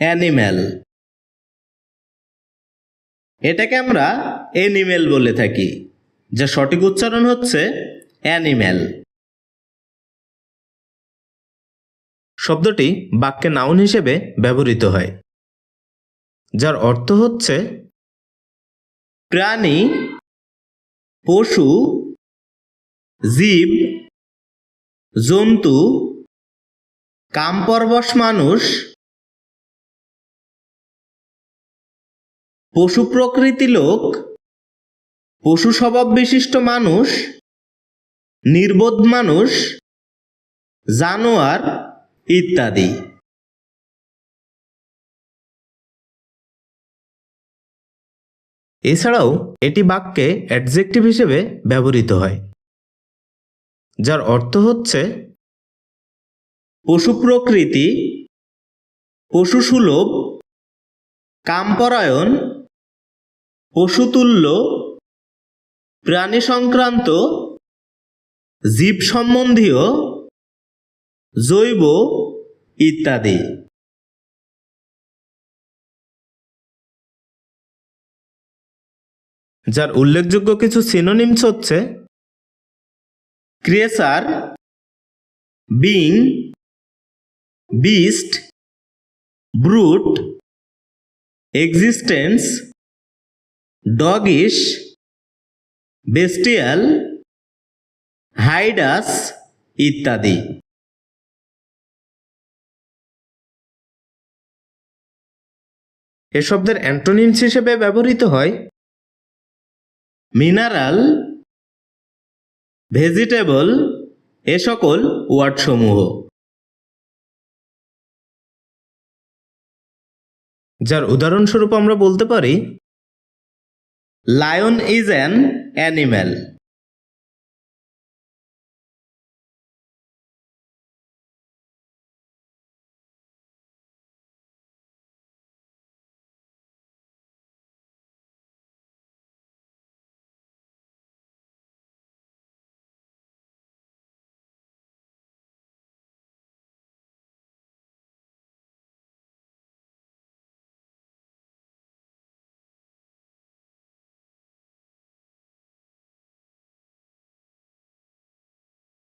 Animal. এটাকে আমরা animal বলে থাকি, যা সঠিক উচ্চারণ হচ্ছে অ্যানিম্যাল। শব্দটি বাক্যে নাউন হিসেবে ব্যবহৃত হয়, যার অর্থ হচ্ছে প্রাণী, পশু, জীব, জন্তু, কামপরবশ মানুষ পশু প্রকৃতি লোক, পশু স্বভাব বিশিষ্ট মানুষ, নির্বোধ মানুষ, জানোয়ার ইত্যাদি। এছাড়াও এটি বাক্যে অ্যাডজেক্টিভ হিসেবে ব্যবহৃত হয়, যার অর্থ হচ্ছে পশু প্রকৃতি, পশু সুলভ কামপরায়ণ পশুতুল্য প্রাণী সংক্রান্ত জীব সম্বন্ধীয় জৈব ইত্যাদি। যার উল্লেখযোগ্য কিছু সিনোনিমস হচ্ছে creature being beast brute existence doggish bestial hideous ইত্যাদি। এ শব্দের অ্যান্টোনিমস হিসেবে ব্যবহৃত হয় মিনারাল, ভেজিটেবল, এ সকল ওয়ার্ডসমূহ। যার উদাহরণস্বরূপ আমরা বলতে পারি লায়ন ইজ অ্যান অ্যানিম্যাল